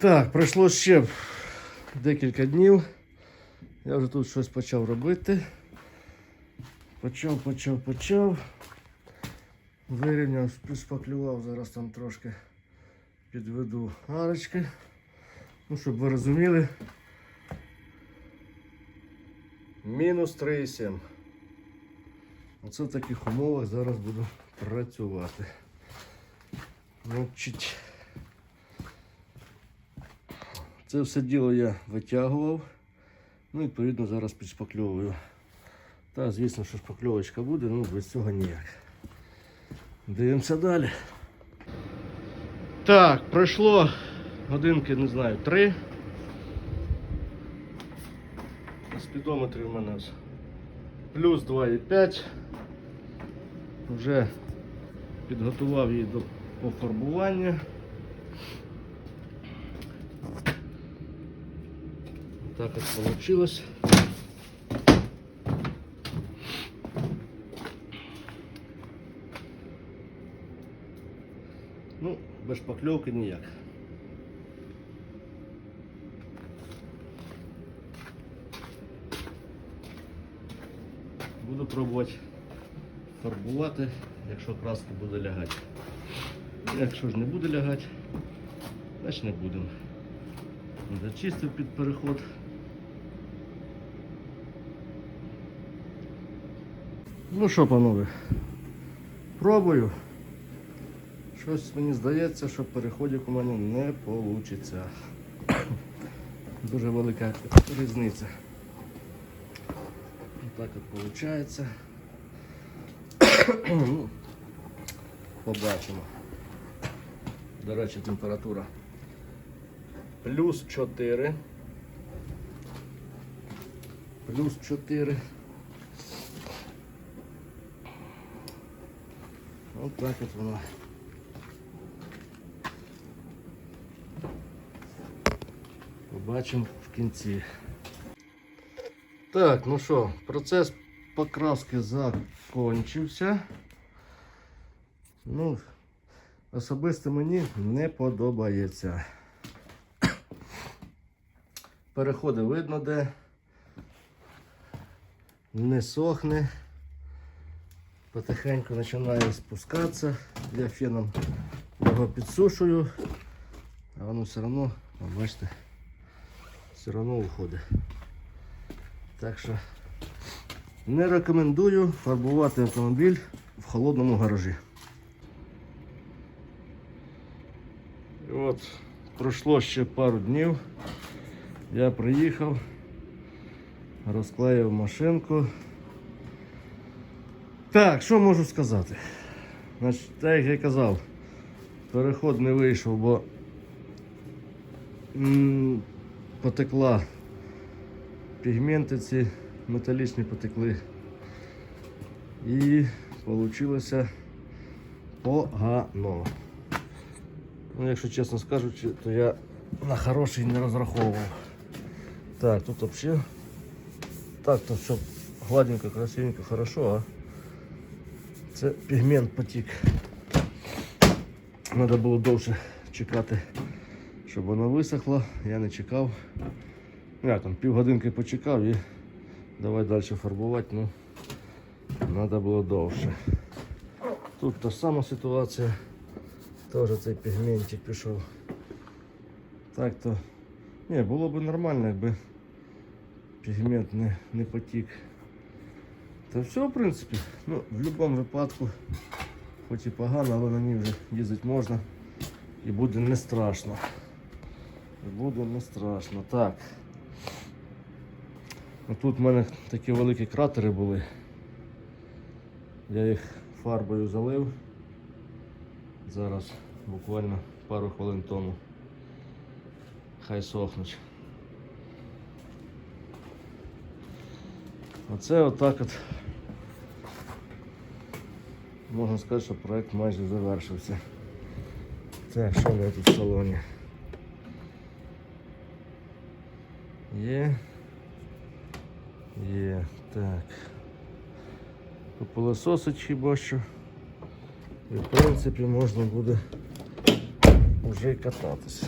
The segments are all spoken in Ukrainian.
Так, пройшло ще декілька днів. Я вже тут щось почав робити. Почав, почав, почав. Вирівняв, приспаклював, зараз там трошки підведу арочки. Ну, щоб ви розуміли. Мінус 3,7. Оце в таких умовах зараз буду працювати. Значить, це все діло я витягував. Ну, відповідно, зараз підшпакльовую. Та, звісно, що шпакльовочка буде, ну без цього ніяк. Дивимося далі. Так, пройшло годинки, не знаю, три. На спідометрі в мене плюс 2,5. Вже підготував її до пофарбування. Так от получилось. Ну, без шпакльовки ніяк. Буду пробувати фарбувати, якщо краска буде лягати. Якщо ж не буде лягати, значить не будемо. Зачистив під переход. Ну що, панове, пробую. Щось мені здається, що переходів у мене не вийде. Дуже велика різниця. Так от виходить. Ну, Побачимо. До речі, температура плюс 4. Плюс 4. Ось так от воно. Побачимо в кінці. Так, ну що, процес покраски закончився. Ну, особисто мені не подобається. Переходи видно де. Не сохне. Потихеньку починає спускатися. Я феном його підсушую, а воно все одно, бачите, все одно уходить. Так що не рекомендую фарбувати автомобіль в холодному гаражі. І от пройшло ще пару днів. Я приїхав, розклеїв машинку. Так, що можу сказати? Значить, так як я казав, переход не вийшов, бо потекла пігменти ці металічні потекли. І вийшло погано. Ну, якщо чесно скажучи, то я на хороший не розраховував. Так, тут взагалі так то все гладенько, красивенько, хорошо, а це пігмент потік. Треба було довше чекати, щоб воно висохло. Я не чекав. Я там півгодинки почекав і давай далі фарбувати, ну треба було довше. Тут та сама ситуація. Теж цей пігментик пішов. Так то ні, було б нормально, якби пігмент не, не потік. Та все, в принципі, ну, в будь-якому випадку, хоч і погано, але на ній вже їздити можна і буде не страшно. І буде не страшно. Так. Ну, Тут в мене такі великі кратери були. Я їх фарбою залив. Зараз буквально пару хвилин тому. Хай сохнуть. Оце отак от можна сказати, що проект майже завершився. Це що не тут в салоні. Є. Є. Так. Попилососи чи бачу. І в принципі можна буде вже і кататися.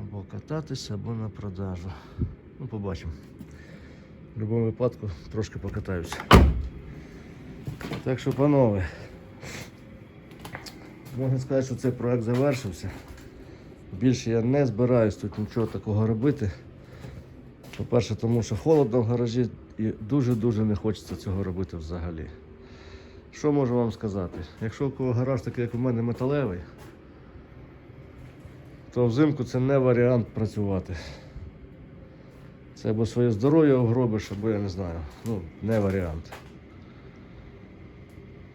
Або кататися, або на продажу. Ну, побачимо. В будь-якому випадку трошки покатаюся. Так що, панове, можна сказати, що цей проект завершився. Більше я не збираюсь тут нічого такого робити. По-перше, тому що холодно в гаражі і дуже-дуже не хочеться цього робити взагалі. Що можу вам сказати? Якщо у кого гараж такий, як у мене, металевий, то взимку це не варіант працювати. Це або своє здоров'я угробиш, або я не знаю. Ну, не варіант.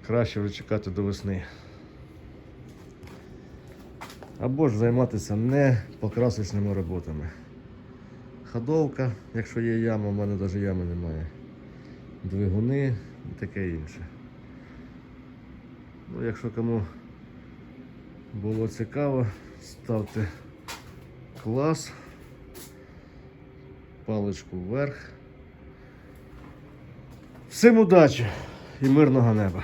Краще вже чекати до весни. Або ж займатися не покрасочними роботами. Ходовка, якщо є яма, в мене навіть ями немає. Двигуни і таке інше. Ну, якщо кому було цікаво, ставте клас, паличку вверх. Всім удачі і мирного неба!